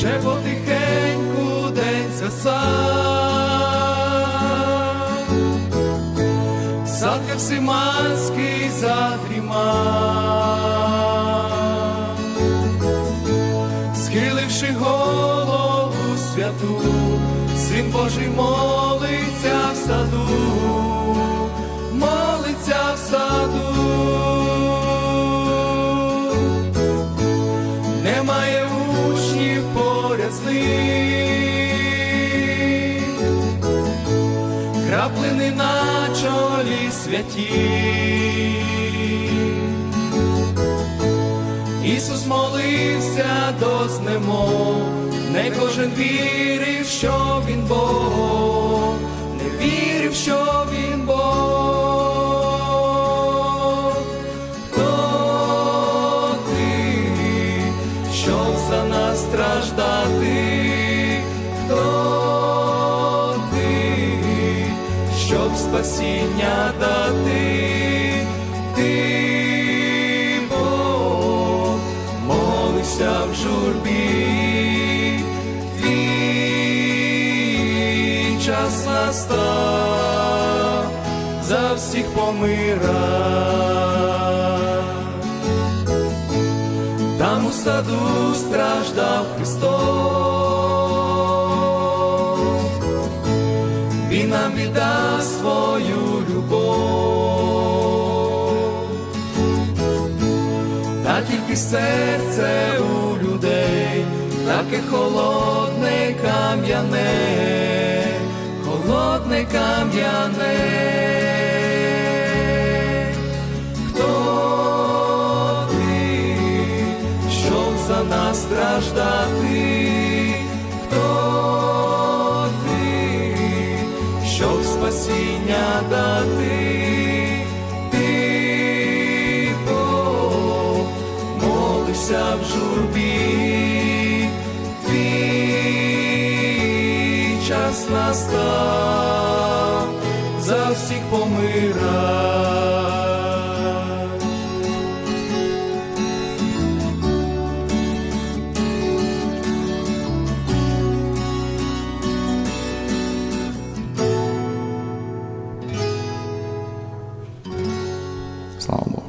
вже потихеньку день засав, сад Гевсиманський задрімав, схиливши голову святу, син Божий молиться в саду. Ним, краплини на чолі святі. Ісус молився до знемов, не кожен вірив, що він Бог, не вірив, що він Бог. Хто ти? Хто ти, щоб спасіння дати? Ти Бог, молися в журбі, твій час настав, за всіх помира. Саду страждав Христос, Він нам віддав свою любов, та тільки серце у людей, таке холодне кам'яне, холодне кам'яне. Страждати? Хто ти, щоб спасіння дати? Ти Бог, молися в журбі, твій час настав, за всіх помира. আসসালামু